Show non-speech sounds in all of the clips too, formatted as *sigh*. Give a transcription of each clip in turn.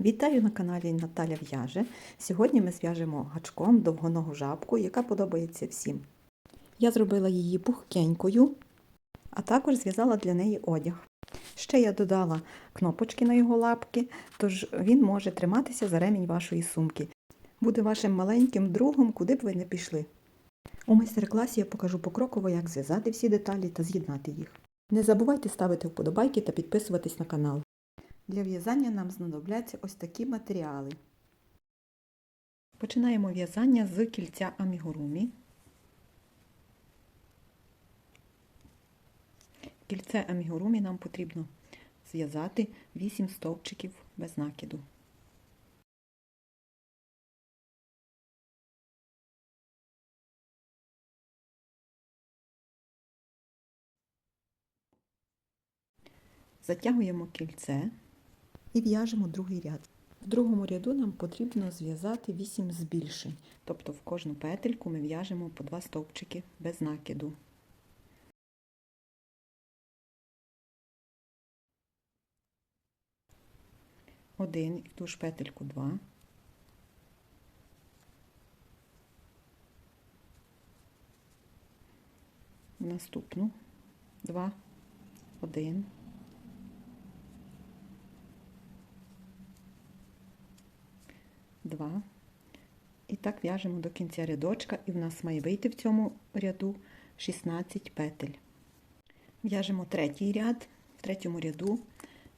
Вітаю на каналі Наталя В'яже. Сьогодні ми зв'яжемо гачком довгоногу жабку, яка подобається всім. Я зробила її пухкенькою, а також зв'язала для неї одяг. Ще я додала кнопочки на його лапки, тож він може триматися за ремінь вашої сумки. Буде вашим маленьким другом, куди б ви не пішли. У майстер-класі я покажу покроково, як зв'язати всі деталі та з'єднати їх. Не забувайте ставити вподобайки та підписуватись на канал. Для в'язання нам знадобляться ось такі матеріали. Починаємо в'язання з кільця амігурумі. Кільце амігурумі нам потрібно зв'язати 8 стовпчиків без накиду. Затягуємо кільце і в'яжемо другий ряд. В другому ряду нам потрібно зв'язати 8 збільшень, тобто в кожну петельку ми в'яжемо по 2 стовпчики без накиду. Один і ту ж петельку 2. Наступну 2, 1. Два. І так в'яжемо до кінця рядочка, і в нас має вийти в цьому ряду 16 петель. В'яжемо третій ряд. В третьому ряду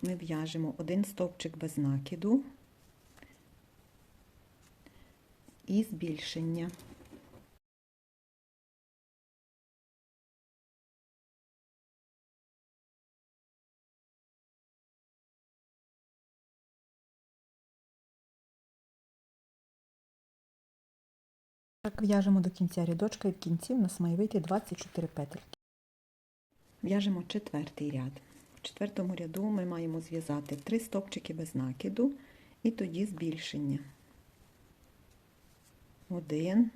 ми в'яжемо один стовпчик без накиду і збільшення. Так в'яжемо до кінця рядочка і в кінці в нас має вийти 24 петельки. В'яжемо четвертий ряд. В четвертому ряду ми маємо зв'язати 3 стопчики без накиду і тоді збільшення. Один.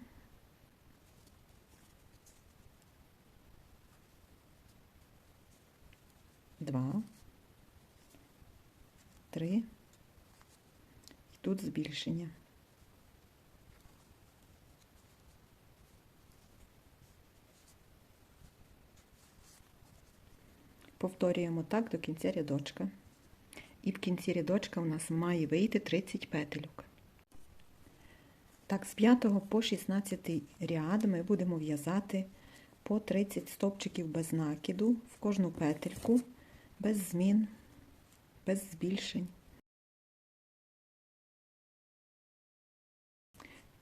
Два. Три. І тут збільшення. Повторюємо так до кінця рядочка. І в кінці рядочка у нас має вийти 30 петельок. Так, з 5 по 16 ряд ми будемо в'язати по 30 стовпчиків без накиду в кожну петельку, без змін, без збільшень.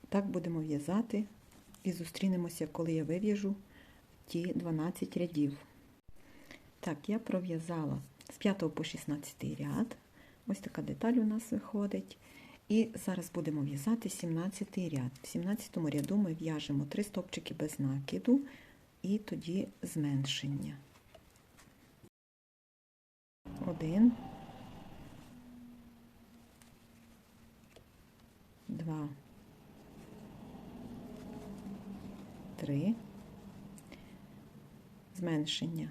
Так будемо в'язати і зустрінемося, коли я вив'яжу ті 12 рядів. Так, я пров'язала з 5 по 16 ряд. Ось така деталь у нас виходить. І зараз будемо в'язати 17 ряд. В 17 ряду ми в'яжемо 3 стопчики без накиду і тоді зменшення. Один, два, три, зменшення.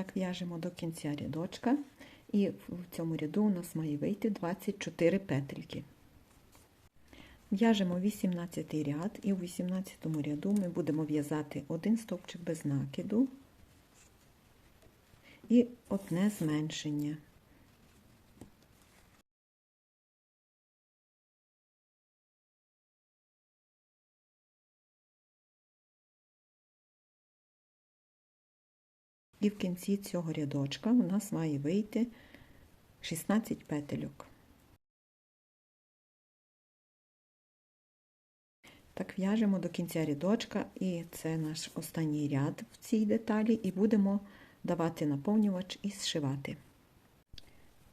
Так в'яжемо до кінця рядочка, і в цьому ряду у нас має вийти 24 петельки. В'яжемо 18 ряд, і у 18 ряду ми будемо в'язати один стовпчик без накиду і одне зменшення. І в кінці цього рядочка у нас має вийти 16 петельок. Так, в'яжемо до кінця рядочка, і це наш останній ряд в цій деталі, і будемо давати наповнювач і зшивати.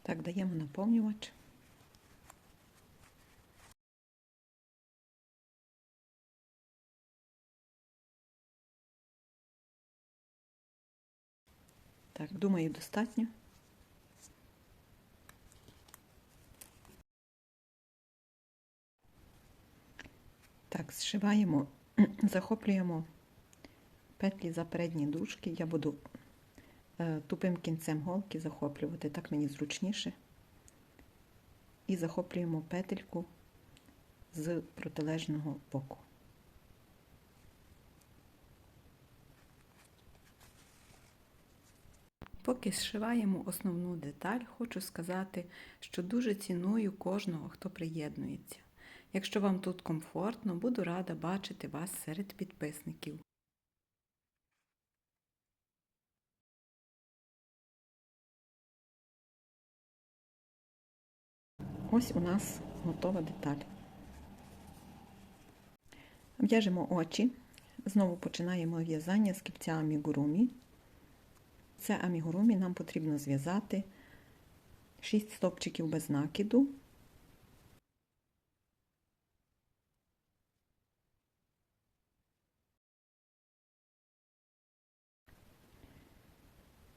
Так, даємо наповнювач. Так, думаю, достатньо. Так, зшиваємо, *clears throat* захоплюємо петлі за передні дужки. Я буду е, тупим кінцем голки захоплювати, так мені зручніше. І захоплюємо петельку з протилежного боку. Поки зшиваємо основну деталь, хочу сказати, що дуже ціную кожного, хто приєднується. Якщо вам тут комфортно, буду рада бачити вас серед підписників. Ось у нас готова деталь. В'яжемо очі. Знову починаємо в'язання з кільця амігурумі. Це амігурумі нам потрібно зв'язати 6 стопчиків без накиду.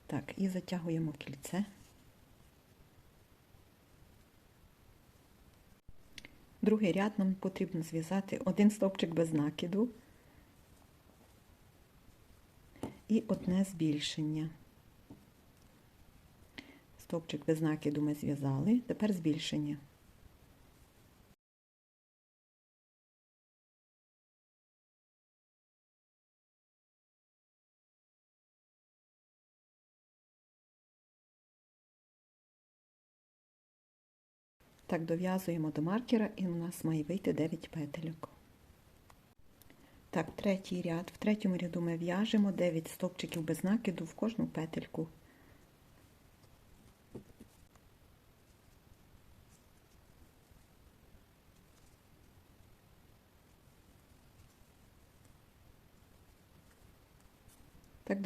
Так, і затягуємо кільце. Другий ряд нам потрібно зв'язати один стовпчик без накиду і одне збільшення. Стовпчик без накиду ми зв'язали, тепер збільшення. Так, дов'язуємо до маркера і у нас має вийти 9 петельок. Так, третій ряд. В третьому ряду ми в'яжемо 9 стовпчиків без накиду в кожну петельку.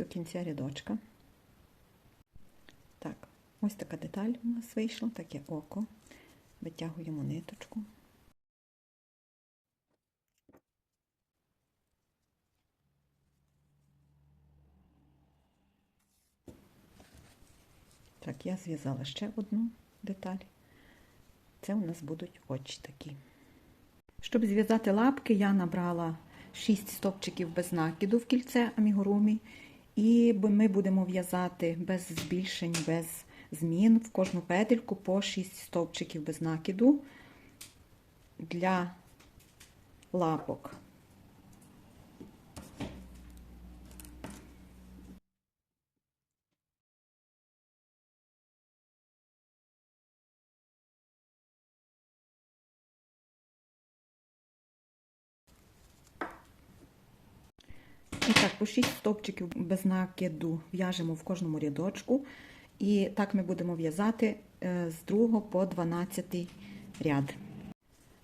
До кінця рядочка. Так, ось така деталь у нас вийшла, таке око. Витягуємо ниточку. Так, я зв'язала ще одну деталь. Це у нас будуть очі такі. Щоб зв'язати лапки, я набрала 6 стопчиків без накиду в кільце амігурумі. І ми будемо в'язати без збільшень, без змін в кожну петельку по 6 стовпчиків без накиду для лапок. І так, по 6 стовпчиків без накиду в'яжемо в кожному рядочку. І так ми будемо в'язати з 2 по 12 ряд.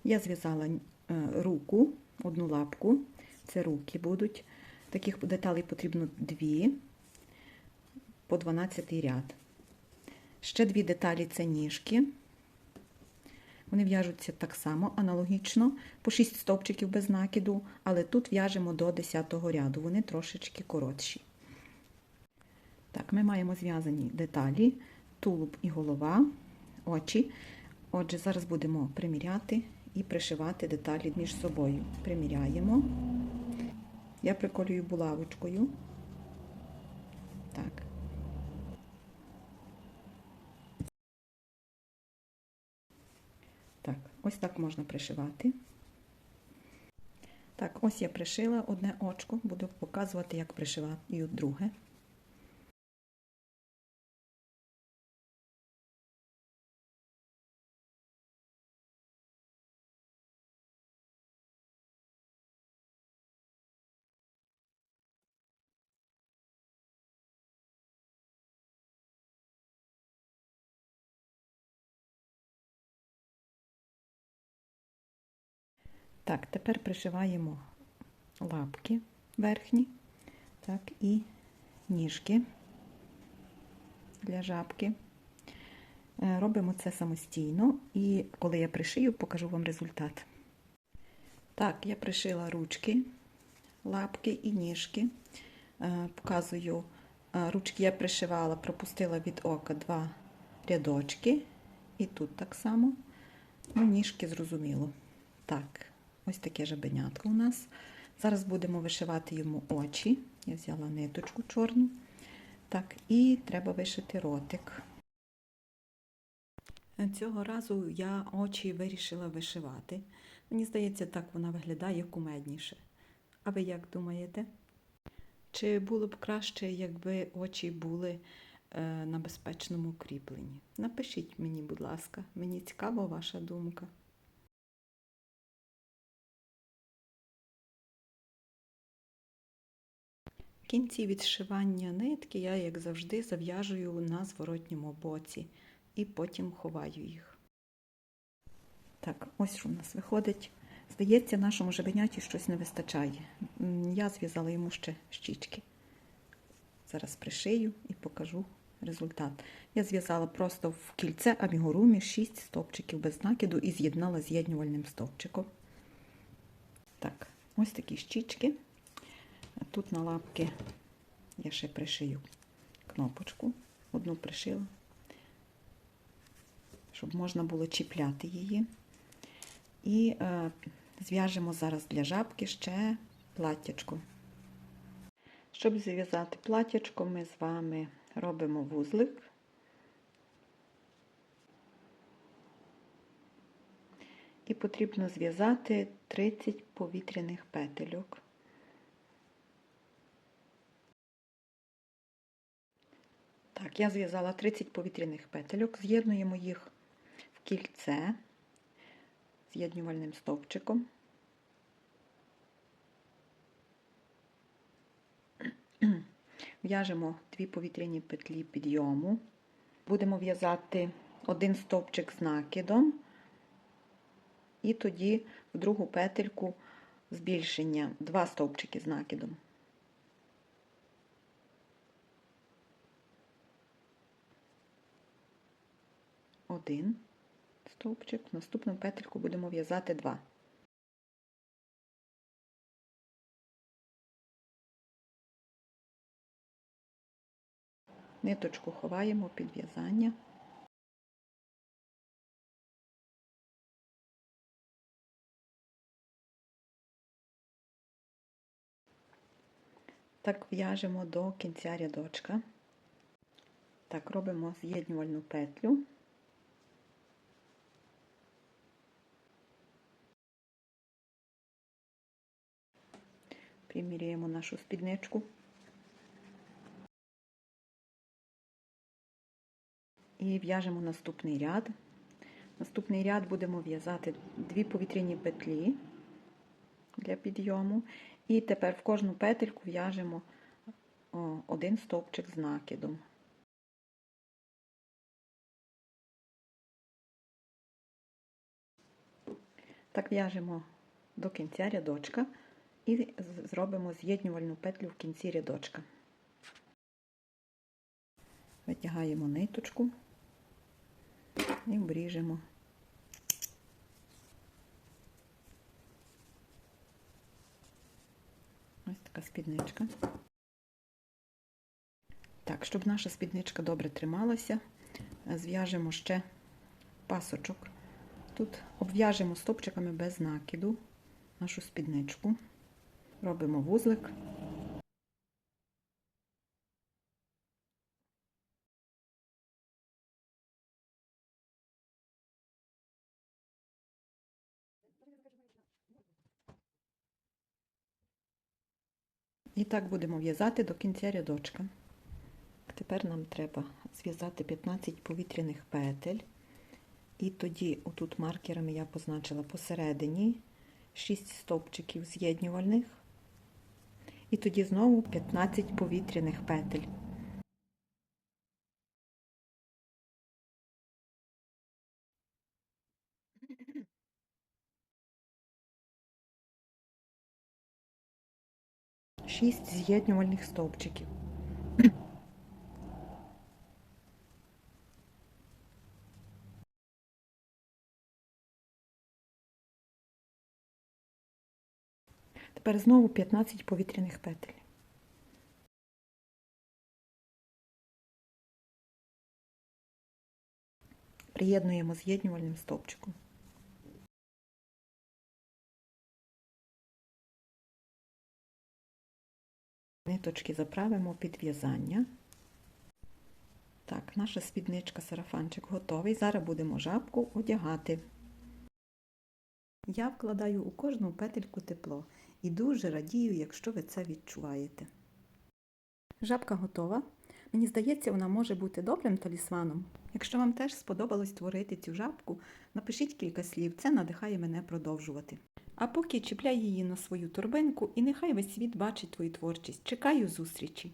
Я зв'язала руку, одну лапку, це руки будуть. Таких деталей потрібно 2 по 12 ряд. Ще дві деталі це ніжки. Вони в'яжуться так само, аналогічно, по 6 стовпчиків без накиду, але тут в'яжемо до 10 ряду, вони трошечки коротші. Так, ми маємо зв'язані деталі, тулуб і голова, очі. Отже, зараз будемо приміряти і пришивати деталі між собою. Приміряємо. Я приколюю булавочкою. Так. Так, ось так можна пришивати. Так, ось я пришила одне очко, буду показувати, як пришиваю друге. Так, тепер пришиваємо лапки верхні, так, і ніжки для жабки. Робимо це самостійно, і коли я пришию, покажу вам результат. Так, я пришила ручки, лапки і ніжки. Показую Ручки я пришивала, пропустила від ока два рядочки. І тут так само. Ну, ніжки зрозуміло. Так, ось таке жабенятко у нас. Зараз будемо вишивати йому очі. Я взяла ниточку чорну. Так, і треба вишити ротик. Цього разу я очі вирішила вишивати. Мені здається, так вона виглядає кумедніше. А ви як думаєте? Чи було б краще, якби очі були е, на безпечному кріпленні? Напишіть мені, будь ласка, мені цікава ваша думка. Кінці відшивання нитки я, як завжди, зав'яжую на зворотньому боці і потім ховаю їх. Так, ось що в нас виходить. Здається, нашому жабеняті щось не вистачає. Я зв'язала йому ще щічки. Зараз пришию і покажу результат. Я зв'язала просто в кільце амігурумі 6 стовпчиків без накиду і з'єднала з'єднювальним стовпчиком. Так, ось такі щічки. Тут на лапки я ще пришию кнопочку. Одну пришила, щоб можна було чіпляти її. І е, зв'яжемо зараз для жабки ще платтячко. Щоб зв'язати платтячко, ми з вами робимо вузлик. І потрібно зв'язати 30 повітряних петельок. Так, я зв'язала 30 повітряних петельок, з'єднуємо їх в кільце з'єднювальним стовпчиком. В'яжемо дві повітряні петлі підйому. Будемо в'язати один стовпчик з накидом, і тоді в другу петельку збільшення, два стовпчики з накидом. Один стовпчик, наступну петельку будемо в'язати два. Ниточку ховаємо під в'язання. Так в'яжемо до кінця рядочка. Так, робимо з'єднювальну петлю. Приміряємо нашу спідничку. І в'яжемо наступний ряд. Наступний ряд будемо в'язати дві повітряні петлі для підйому. І тепер в кожну петельку в'яжемо один стовпчик з накидом. Так в'яжемо до кінця рядочка і зробимо з'єднювальну петлю в кінці рядочка. Витягаємо ниточку і обріжемо. Ось така спідничка. Так, щоб наша спідничка добре трималася, зв'яжемо ще пасочок. Тут обв'яжемо стопчиками без накиду нашу спідничку, робимо вузлик. І так будемо в'язати до кінця рядочка. Тепер нам треба зв'язати 15 повітряних петель. І тоді, отут маркерами я позначила посередині 6 стовпчиків з'єднювальних. І тоді знову 15 повітряних петель. Шість з'єднювальних стовпчиків. Тепер знову 15 повітряних петель. Приєднуємо з'єднювальним стовпчиком. Ниточки заправимо під в'язання. Так, наша спідничка сарафанчик готовий. Зараз будемо жабку одягати. Я вкладаю у кожну петельку тепло і дуже радію, якщо ви це відчуваєте. Жабка готова. Мені здається, вона може бути добрим талісманом. Якщо вам теж сподобалось створити цю жабку, напишіть кілька слів, це надихає мене продовжувати. А поки чіпляй її на свою торбинку і нехай весь світ бачить твою творчість. Чекаю зустрічі!